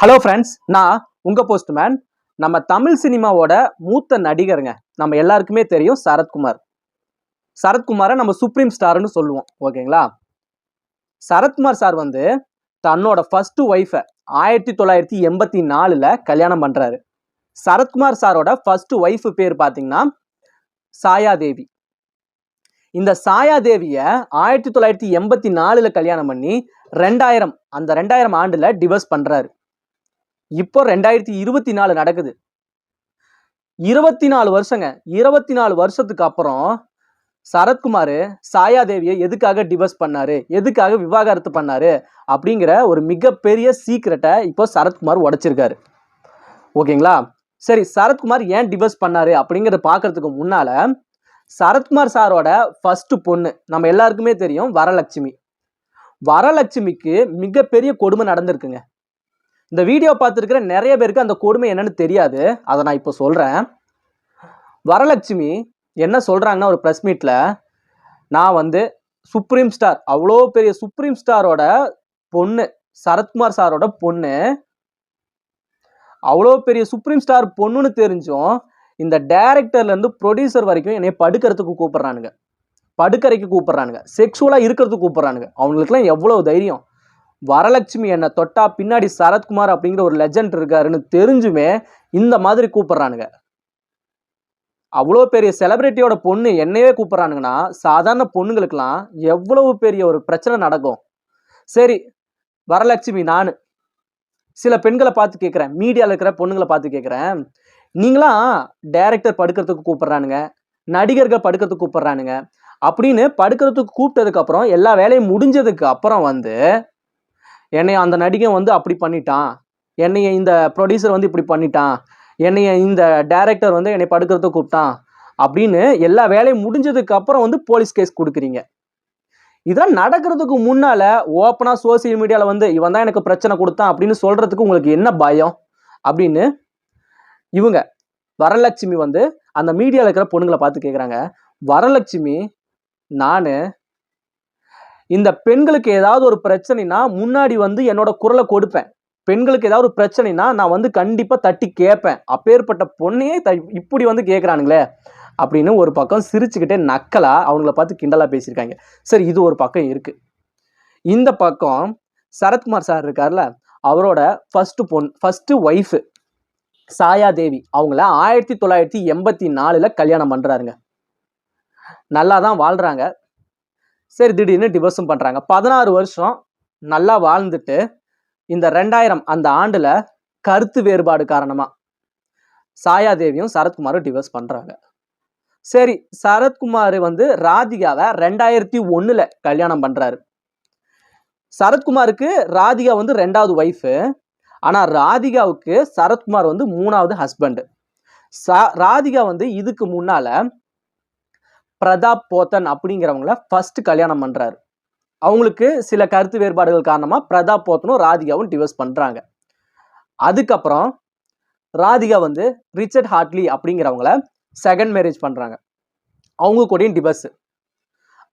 Hello friends நான் உங்கள் postman நம்ம தமிழ் சினிமாவோட மூத்த நடிகருங்க. நம்ம எல்லாருக்குமே தெரியும் சரத்குமார். சரத்குமாரை நம்ம சுப்ரீம் ஸ்டார்னு சொல்லுவோம். ஓகேங்களா? சரத்குமார் சார் வந்து தன்னோட ஃபஸ்ட்டு ஒய்ஃபை ஆயிரத்தி தொள்ளாயிரத்தி எண்பத்தி நாலில் கல்யாணம் பண்ணுறாரு சரத்குமார் சாரோட ஃபஸ்ட்டு ஒய்ஃபு பேர் பார்த்தீங்கன்னா சாயாதேவி. இந்த சாயாதேவியை ஆயிரத்தி தொள்ளாயிரத்தி எண்பத்தி நாலில் கல்யாணம் பண்ணி ரெண்டாயிரம் அந்த ரெண்டாயிரம் ஆண்டில் டிவர்ஸ் பண்ணுறாரு இப்போ ரெண்டாயிரத்தி இருபத்தி நாலு நடக்குது. இருபத்தி நாலு வருஷங்க. இருபத்தி நாலு வருஷத்துக்கு அப்புறம் சரத்குமார் சாயாதேவியை எதுக்காக டிவர்ஸ் பண்ணாரு? எதுக்காக விவாகரத்து பண்ணாரு? அப்படிங்கிற ஒரு மிகப்பெரிய சீக்ரெட்டை இப்போ சரத்குமார் உடைச்சிருக்காரு. ஓகேங்களா? சரி சரத்குமார் ஏன் டிவர்ஸ் பண்ணாரு? அப்படிங்கிறத பார்க்கறதுக்கு முன்னால சரத்குமார் சாரோட ஃபர்ஸ்ட் பொண்ணு நம்ம எல்லாருக்குமே தெரியும் வரலட்சுமி. வரலட்சுமிக்கு மிகப்பெரிய கொடுமை நடந்திருக்குங்க. இந்த வீடியோ பார்த்துருக்கிற நிறைய பேருக்கு அந்த கொடுமை என்னன்னு தெரியாது. அதை நான் இப்போ சொல்கிறேன் வரலட்சுமி என்ன சொல்கிறாங்கன்னா ஒரு ப்ரெஸ் மீட்டில் நான் வந்து சுப்ரீம் ஸ்டார் அவ்வளோ பெரிய சுப்ரீம் ஸ்டாரோட பொண்ணு சரத்குமார் சாரோட பொண்ணு. அவ்வளோ பெரிய சுப்ரீம் ஸ்டார் பொண்ணுன்னு தெரிஞ்சும் இந்த டேரக்டர்லேருந்து ப்ரொடியூசர் வரைக்கும் என்னை படுக்கிறதுக்கு கூப்பிட்றானுங்க. படுக்கறைக்கு கூப்பிட்றானுங்க. செக்ஷுவலாக இருக்கிறதுக்கு கூப்பிட்றானுங்க. அவங்களுக்குலாம் எவ்வளோ தைரியம்? வரலட்சுமி என்னை தொட்டா பின்னாடி சரத்குமார் அப்படிங்கிற ஒரு லெஜண்ட் இருக்காருன்னு தெரிஞ்சுமே இந்த மாதிரி கூப்பிட்றானுங்க. அவ்வளோ பெரிய செலிபிரிட்டியோட பொண்ணு என்னையே கூப்பிட்றானுங்கன்னா சாதாரண பொண்ணுங்களுக்கெல்லாம் எவ்வளவு பெரிய ஒரு பிரச்சனை நடக்கும். சரி வரலட்சுமி நான். சில பெண்களை பார்த்து கேட்குறேன். மீடியாவில் இருக்கிற பொண்ணுங்களை பார்த்து கேட்குறேன். நீங்களாம் டைரக்டர் படுக்கிறதுக்கு கூப்பிட்றானுங்க. நடிகர்கள் படுக்கிறதுக்கு கூப்பிட்றானுங்க. அப்படின்னு படுக்கிறதுக்கு கூப்பிட்டதுக்கு அப்புறம் எல்லா வேலையும் முடிஞ்சதுக்கு அப்புறம் வந்து என்னைய அந்த நடிகன் வந்து அப்படி பண்ணிட்டான். என்னைய இந்த ப்ரொடியூசர் வந்து இப்படி பண்ணிட்டான். என்னைய இந்த டைரக்டர் வந்து என்னை படுக்கிறத கூப்பிட்டான். அப்படின்னு எல்லா வேலையும் முடிஞ்சதுக்கு அப்புறம் வந்து போலீஸ் கேஸ் கொடுக்குறீங்க. இதெல்லாம் நடக்கிறதுக்கு முன்னால ஓப்பனாக சோசியல் மீடியாவில் வந்து இவன் தான் எனக்கு பிரச்சனை கொடுத்தான் அப்படின்னு சொல்றதுக்கு உங்களுக்கு என்ன பயம்? அப்படின்னு இவங்க வரலட்சுமி வந்து அந்த மீடியாவில் இருக்கிற பொண்ணுங்களை பார்த்து கேட்குறாங்க வரலட்சுமி நான் இந்த பெண்களுக்கு ஏதாவது ஒரு பிரச்சனைனா முன்னாடி வந்து என்னோட குரலை கொடுப்பேன். பெண்களுக்கு ஏதாவது ஒரு பிரச்சனைனா நான் வந்து கண்டிப்பாக தட்டி கேட்பேன். அப்பேற்பட்ட பொண்ணையே த இப்படி வந்து கேட்குறானுங்களே அப்படின்னு ஒரு பக்கம் சிரிச்சுக்கிட்டே நக்கலா அவங்கள பார்த்து கிண்டலாக பேசியிருக்காங்க. சரி இது ஒரு பக்கம் இருக்குது இந்த பக்கம் சரத்குமார் சார் இருக்கார்ல அவரோட ஃபஸ்ட்டு பொன் ஃபஸ்ட்டு ஒய்ஃபு சாயாதேவி அவங்கள ஆயிரத்தி தொள்ளாயிரத்தி எண்பத்தி நாலில் கல்யாணம் பண்ணுறாருங்க நல்லா தான் வாழ்கிறாங்க சரி திடீர்னு டிவோர்ஸும் பண்ணுறாங்க பதினாறு வருஷம் நல்லா வாழ்ந்துட்டு இந்த ரெண்டாயிரம் அந்த ஆண்டில் கருத்து வேறுபாடு காரணமாக சாயாதேவியும் சரத்குமாரும் டிவோர்ஸ் பண்ணுறாங்க சரி சரத்குமார் வந்து ராதிகாவை ரெண்டாயிரத்தி ஒன்றில் கல்யாணம் பண்ணுறாரு சரத்குமாருக்கு ராதிகா வந்து ரெண்டாவது ஒய்ஃபு ஆனால் ராதிகாவுக்கு சரத்குமார் வந்து மூணாவது ஹஸ்பண்டு ச ராதிகா வந்து இதுக்கு முன்னால் பிரதாப் போத்தன் அப்படிங்கிறவங்கள ஃபர்ஸ்ட் கல்யாணம் பண்ணுறாரு அவங்களுக்கு சில கருத்து வேறுபாடுகள் காரணமாக பிரதாப் போத்தனும் ராதிகாவும் டிவோர்ஸ் பண்ணுறாங்க அதுக்கப்புறம் ராதிகா வந்து ரிச்சர்ட் ஹார்ட்லி அப்படிங்கிறவங்கள செகண்ட் மேரேஜ் பண்ணுறாங்க அவங்க கூடயும் டிவோர்ஸ்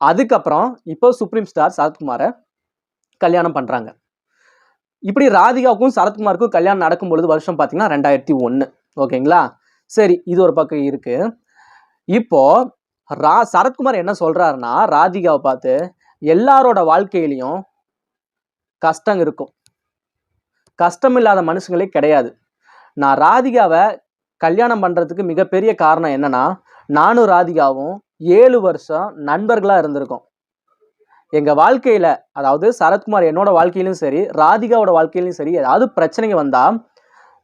அதுக்கப்புறம் இப்போ சுப்ரீம் ஸ்டார் சரத்குமாரை கல்யாணம் பண்ணுறாங்க இப்படி ராதிகாவுக்கும் சரத்குமாருக்கும் கல்யாணம் நடக்கும் பொழுது வருஷம் பார்த்தீங்கன்னா ரெண்டாயிரத்தி ஒன்று ஓகேங்களா? சரி இது ஒரு பக்கம் இருக்குது இப்போது ரா சரத்குமார் என்ன சொல்றாருன்னா ராதிகாவை பார்த்து எல்லாரோட வாழ்க்கையிலையும் கஷ்டம் இருக்கும். கஷ்டம் இல்லாத மனுஷங்களே கிடையாது. நான் ராதிகாவை கல்யாணம் பண்ணுறதுக்கு மிகப்பெரிய காரணம் என்னன்னா நானும் ராதிகாவும் ஏழு வருஷம் நண்பர்களாக இருந்திருக்கோம். எங்கள் வாழ்க்கையில் அதாவது சரத்குமார் என்னோட வாழ்க்கையிலும் சரி ராதிகாவோட வாழ்க்கையிலும் சரி ஏதாவது பிரச்சனைங்க வந்தால்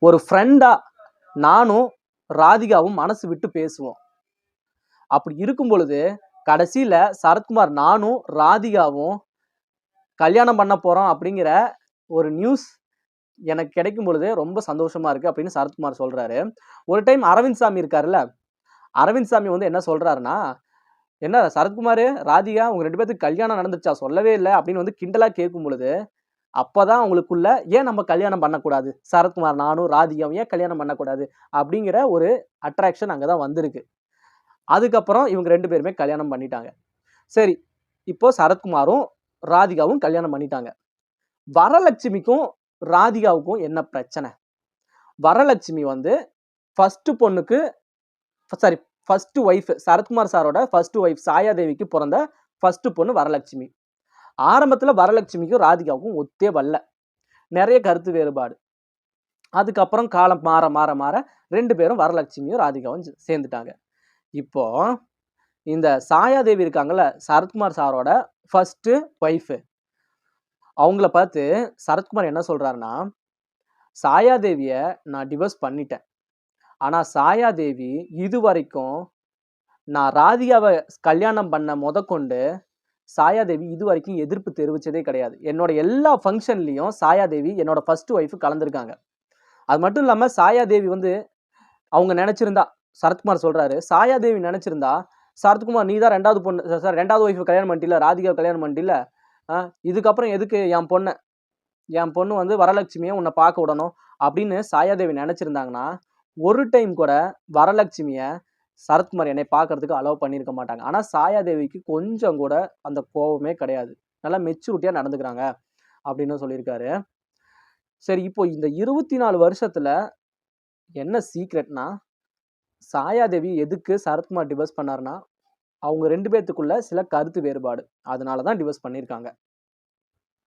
ஒரு ஃப்ரெண்டாக நானும் ராதிகாவும் மனசு விட்டு பேசுவோம். அப்படி இருக்கும் பொழுது கடைசியில் சரத்குமார் நானும் ராதிகாவும் கல்யாணம் பண்ண போகிறோம் அப்படிங்கிற ஒரு நியூஸ் எனக்கு கிடைக்கும் பொழுது ரொம்ப சந்தோஷமாக இருக்குது அப்படின்னு சரத்குமார் சொல்கிறாரு ஒரு டைம் அரவிந்த் சாமி இருக்கார்ல அரவிந்த் சாமி வந்து என்ன சொல்கிறாருன்னா என்ன சரத்குமார் ராதிகா உங்கள் ரெண்டு பேர்த்துக்கு கல்யாணம் நடந்துச்சா சொல்லவே இல்லை அப்படின்னு வந்து கிண்டலாக கேட்கும் பொழுது அப்போ தான் அவங்களுக்குள்ள ஏன் நம்ம கல்யாணம் பண்ணக்கூடாது? சரத்குமார் நானும் ராதிகாவும் ஏன் கல்யாணம் பண்ணக்கூடாது? அப்படிங்கிற ஒரு அட்ராக்ஷன் அங்கே தான் வந்திருக்கு. அதுக்கப்புறம் இவங்க ரெண்டு பேருமே கல்யாணம் பண்ணிட்டாங்க. சரி இப்போ சரத்குமாரும் ராதிகாவும் கல்யாணம் பண்ணிட்டாங்க. வரலட்சுமிக்கும் ராதிகாவுக்கும் என்ன பிரச்சனை? வரலட்சுமி வந்து ஃபஸ்ட்டு பொண்ணுக்கு சாரி ஃபஸ்ட்டு ஒய்ஃப் சரத்குமார் சாரோட ஃபஸ்ட்டு ஒய்ஃப் சாயாதேவிக்கு பிறந்த ஃபஸ்ட்டு பொண்ணு வரலட்சுமி. ஆரம்பத்தில் வரலட்சுமிக்கும் ராதிகாவுக்கும் ஒத்தே வரல. நிறைய கருத்து வேறுபாடு. அதுக்கப்புறம் காலம் மாற மாற மாற ரெண்டு பேரும் வரலட்சுமியும் ராதிகாவும் சேர்ந்துட்டாங்க. இப்போ இந்த சாயாதேவி இருக்காங்கல்ல சரத்குமார் சாரோட ஃபஸ்ட்டு ஒய்ஃபு அவங்கள பார்த்து சரத்குமார் என்ன சொல்கிறாருன்னா சாயாதேவியை நான் டிவோர்ஸ் பண்ணிட்டேன். ஆனால் சாயாதேவி இது வரைக்கும் நான் ராதிகாவை கல்யாணம் பண்ண முதற்கொண்டு சாயாதேவி இது வரைக்கும் எதிர்ப்பு தெரிவித்ததே கிடையாது. என்னோட எல்லா ஃபங்க்ஷன்லேயும் சாயாதேவி என்னோட ஃபஸ்ட்டு ஒய்ஃப் கலந்துருக்காங்க. அது மட்டும் இல்லாமல் சாயாதேவி வந்து அவங்க நினச்சிருந்தா சரத்குமார் சொல்கிறாரு சாயாதேவி நினச்சிருந்தா சரத்குமார் நீ தான் ரெண்டாவது பொண்ணு சார் ரெண்டாவது ஒய்ஃப் கல்யாணம் பண்ணிட்டில ராதிகா கல்யாணம் பண்ணிட்டில ஆ, இதுக்கப்புறம் எதுக்கு என் பொண்ணை என் பொண்ணு வந்து வரலட்சுமியை உன்னை பார்க்க விடணும்? அப்படின்னு சாயாதேவி நினச்சிருந்தாங்கன்னா ஒரு டைம் கூட வரலட்சுமியை சரத்குமார் என்னை பார்க்கறதுக்கு அலோவ் பண்ணியிருக்க மாட்டாங்க. ஆனால் சாயாதேவிக்கு கொஞ்சம் கூட அந்த கோபமே கிடையாது. நல்லா மெச்சூரிட்டியாக நடந்துக்கிறாங்க அப்படின்னு சொல்லியிருக்காரு. சரி இப்போ இந்த இருபத்தி நாலு வருஷத்தில் என்ன சீக்ரெட்னா சாயாதேவி எதுக்கு சரத்குமார் டிவோர்ஸ் பண்ணாருன்னா அவங்க ரெண்டு பேர்த்துக்குள்ள சில கருத்து வேறுபாடு. அதனால தான் டிவோர்ஸ் பண்ணியிருக்காங்க